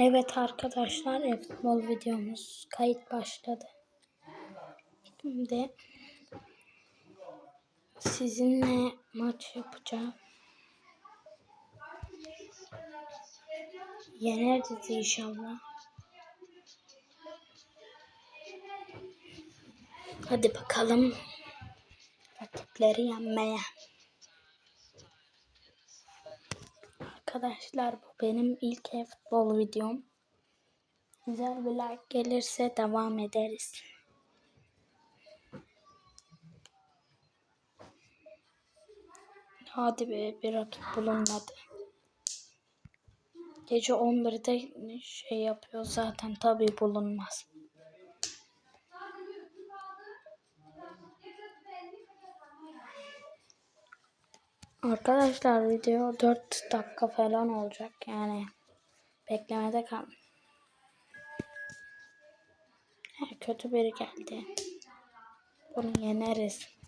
Evet arkadaşlar e-futbol videomuz kayıt başladı. Şimdi sizinle maç yapacağım. Yeneriz inşallah. Hadi bakalım rakipleri yenmeye. Arkadaşlar bu benim ilk e-futbol videom. Güzel bir like gelirse devam ederiz. Hadi be bir rakip bulunmadı. Gece 11'de şey yapıyor zaten tabi bulunmaz. Arkadaşlar video 4 dakika falan olacak yani beklemede kal. Ha, kötü biri geldi. Bunu yeneriz.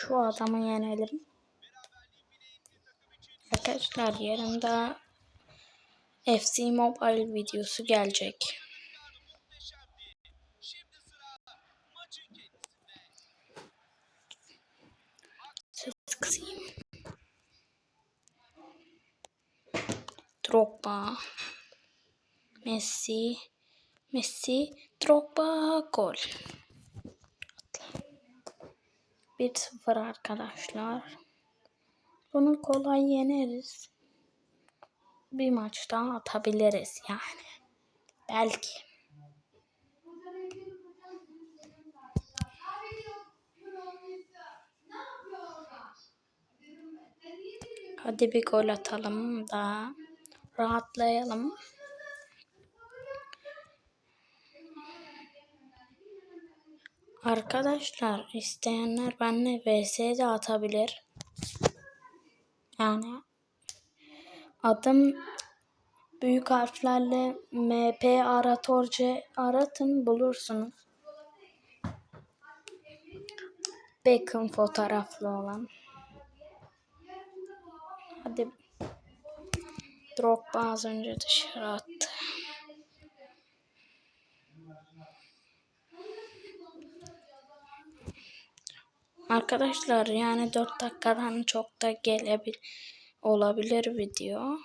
Şu adamı yenelim. Arkadaşlar yarında FC Mobile videosu gelecek. Ses kısayım. Drogba. Messi. Messi. Drogba. Gol. 1-0 arkadaşlar. Bunu kolay yeneriz. Bir maç daha atabiliriz yani. Belki. Hadi bir gol atalım da rahatlayalım. Arkadaşlar isteyenler benimle vs de atabilir. Yani adım büyük harflerle MP Aratorce aratın bulursunuz. Beckham fotoğraflı olan. Hadi Drogba az önce dışarı attı. Arkadaşlar yani 4 dakikadan çok da gelebilir olabilir video.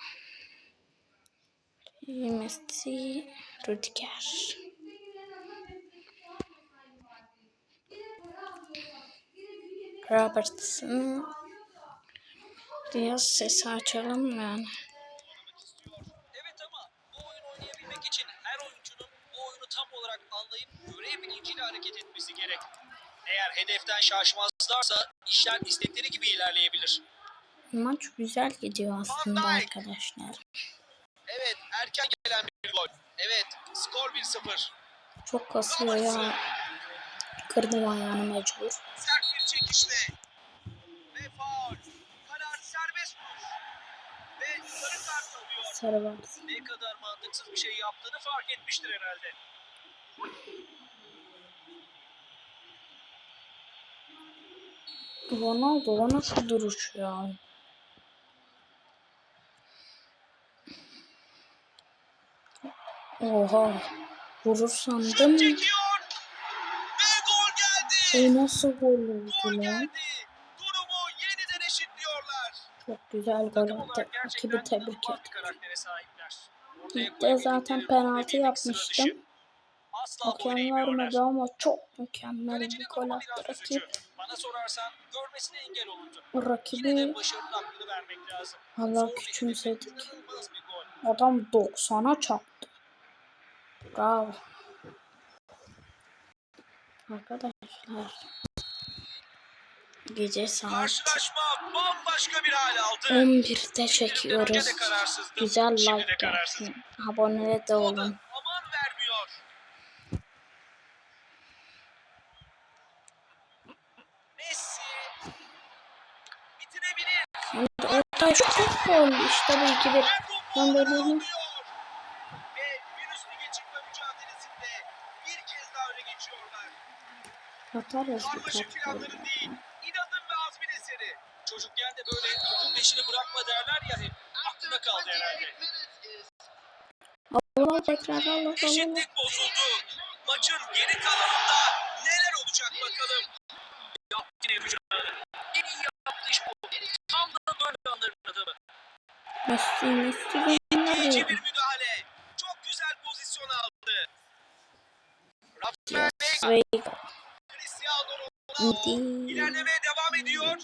Messi, Rüdiger. Robertson. Biraz sesi açalım yani. Evet ama bu oyunu oynayabilmek için her oyuncunun bu oyunu tam olarak anlayıp görev bilinciyle hareket etmesi gerek. Eğer hedeften şaşmazlarsa işler istedikleri gibi ilerleyebilir. Maç güzel gidiyor aslında arkadaşlar. Evet erken gelen bir gol. Evet skor 1-0. Çok kasıyor ya. Kırdım ayağını mecbur. Sert bir çekişle. Ve faul. Karar serbest vuruş. Ve sarı kart alıyor. Sarı var. Ne kadar mantıksız bir şey yaptığını fark etmiştir herhalde. Ronaldo o nasıl duruş ya? Oha. Vurur sandım. Çekiyor. Ve gol geldi. O nasıl gol oldu lan? Çok güzel gol gerçekten Rakibi tebrik İlk de zaten penaltı yapmıştım. Hakem vermedi ama çok mükemmel bir gol attı rakip. Bana sorarsan görmesine engel olundu. O Yine de rakibi başarının hakkını vermek lazım. Allah küçümsedik. Adam 90'a çarptı. Bravo. Arkadaşlar. Gece saat Karşılaşma bambaşka bir hal aldı. 11'de Önce çekiyoruz. Güzel like gelsin. Abone de olun. aman vermiyor. Messi Hem de orta şut oldu. İşte bu 2-1. Ben de dedim. Ve bir üstü geçirme mücadelesinde bir kez daha bir kart planları golü. değil, inadın ve azmin eseri. Çocukken de böyle topun peşini bırakma derler ya hep. Aklına kaldı herhalde. Allah tekrar Allah Allah. Eşitlik bozuldu. Maçın geri kalanında neler olacak bakalım. Yaptı yine mücadele. En iyi yaptığı iş bu. Tam da böyle anların adamı. Messi Messi İkinci bir müdahale. Çok güzel pozisyon aldı. Rafael Veiga. Cristiano Ronaldo ilerlemeye devam ediyor.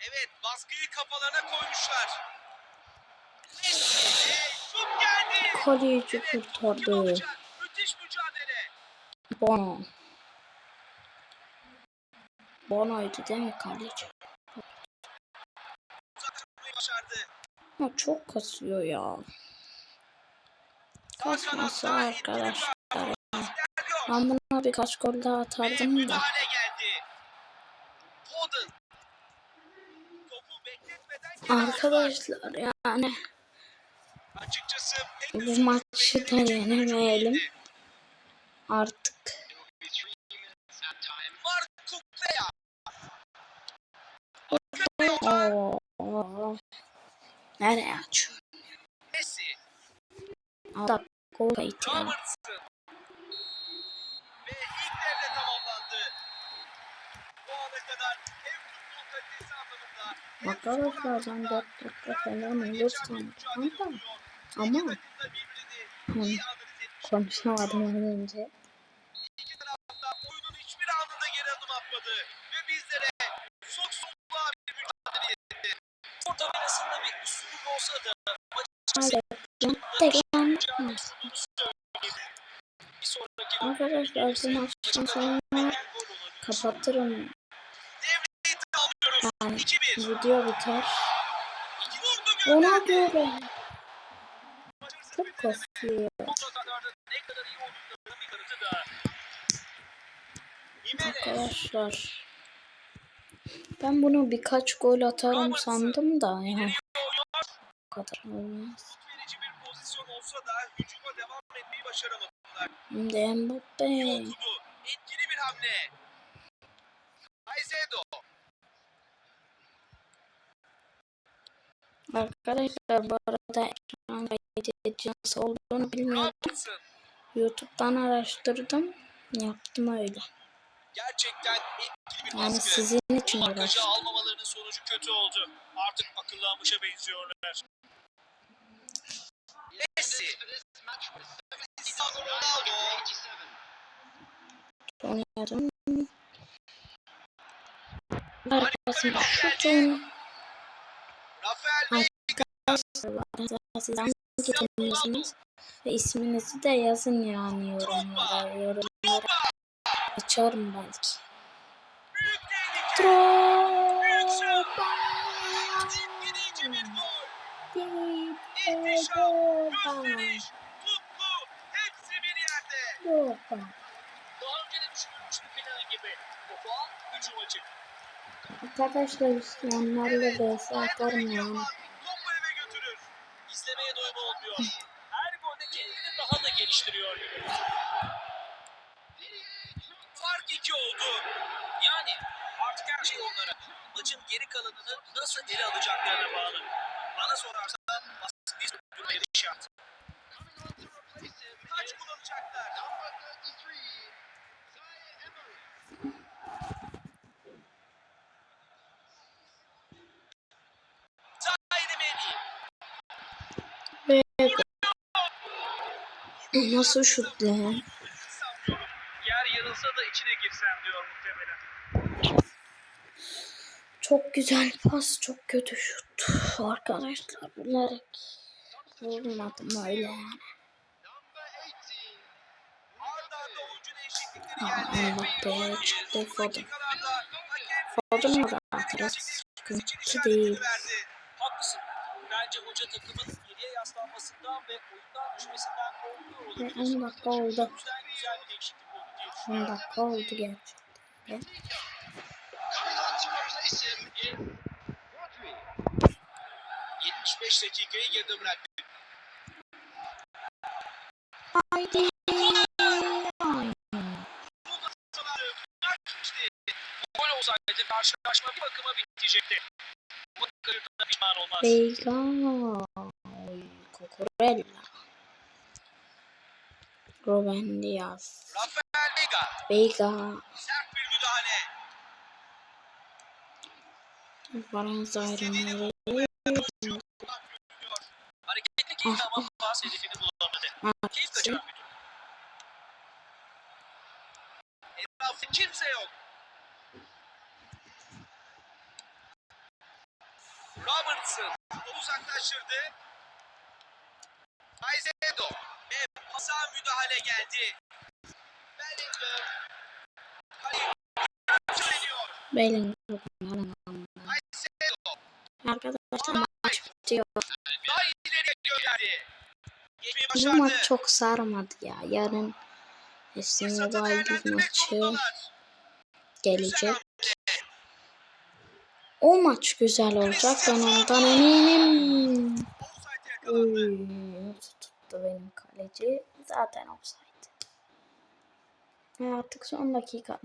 Evet baskıyı kafalarına koymuşlar. Messi şut geldi. Evet, kim kurtardı. Müthiş mücadele. Bono. Bono'ydu değil mi kaleci? Ama çok kasıyor ya. Bir arkadaşlar. Ben buna birkaç gol daha atardım da. Arkadaşlar yani bu maçı da yenemeyelim. artık. Oo, oo. Nereye açıyor? Messi. Adam gol ya. Robertson. Ve ilk devre tamamlandı. Bu ana kadar hem futbol kalitesi anlamında hem Arkadaşlar skor ben anlamında 4 dakika falan hayatlarına olur geçen bir sandım. mücadele Ama ama konuşamadım önce. 80 Arkadaşlar bu maçtan sonra kapatırım. Yani video biter. Ona göre çok kasıyor. Arkadaşlar ben bunu birkaç gol atarım sandım da yani. O kadar olmaz olsa da hücuma devam etmeyi başaramadılar. Mbappe okudu. Etkili bir hamle. Caicedo. arkadaşlar bu arada ekran nasıl olduğunu bilmiyordum. YouTube'dan araştırdım. Yaptım öyle. Gerçekten etkili bir Yani baskı. sizin için Markajı uğraştım. almamalarının sonucu kötü oldu. Artık akıllanmışa benziyorlar. Yarım. Arkasında şutun. Arkadaşlar bu arada siz hangi takımlısınız? Ve isminizi de yazın yani yorumlara. Yorumlara açarım belki. Büyük tehlike. Büyük şut. Drogba. Etkileyici bir gol. Drogba. İhtişam, gösteriş, tutku hepsi bir Drogba. Daha önce de düşünülmüş bir plan gibi. Al, hücuma çık. Arkadaşlar isteyenlerle vs atarım yani. Topu eve götürür. İzlemeye doyum olmuyor. Her golde kendini daha da geliştiriyor. Fark iki oldu. Yani artık her şey onlara. Maçın geri kalanını nasıl ele alacaklarına bağlı. Bana sorarsan baskıyı sürdürmeleri şart. Ve nasıl şut lan? Yer yarılsa da içine girsem diyor muhtemelen. Çok güzel pas, çok kötü şut. Arkadaşlar bilerek vurmadım öyle yani. Aa, geldi. Mbappe'ye çıktı Foden. Foden da biraz gerçekleştirmesi için sıkıntı değil. Haklısın. Bence hoca takımın geriye yaslanmasından ve oyundan düşmesinden korkuyor Ve olabilir. 10 dakika oldu. O yüzden güzel bir değişiklik oldu diye 10 düşünüyorum. dakika oldu gerçekten. kaleci. Rodri. 75 dakikayı geride bıraktı. Haydi. Gol olsaydı karşılaşma bir bakıma bitecekti. Bu kırıkta pişman olmaz. Veiga. Oy, Cucurella. Ruben Diaz. Rafael Veiga. Veiga. Sert bir müdahale. Fransa ayrımları. Hareketli keyif ama pas hedefini bulamadı. Keyif kaçıran bir durum. Etrafta kimse yok. Robertson topu uzaklaştırdı. Caicedo ve pasa müdahale geldi. Bellingham. Söyleniyor. Bellingham. Caicedo Arkadaşlar maç bitiyor. daha ileriye gönderdi. Bu maç çok sarmadı ya. Yarın Fırsatı Mobile maçı gelecek. O maç güzel olacak. Ben ondan eminim. Oy, tuttu benim kaleci. Zaten offside. Ve artık son dakikalar.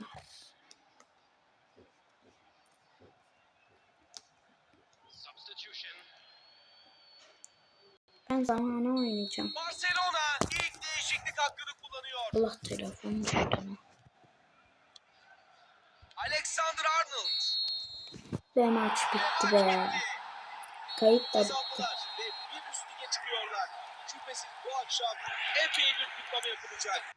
Ben zamanı oynayacağım. Barcelona ilk değişiklik hakkını kullanıyor. Allah telefon düştü. Alexander Arnold. Ve maç bitti be. Kayıt da bitti. Şüphesiz bu akşam epey bir kutlama yapılacak.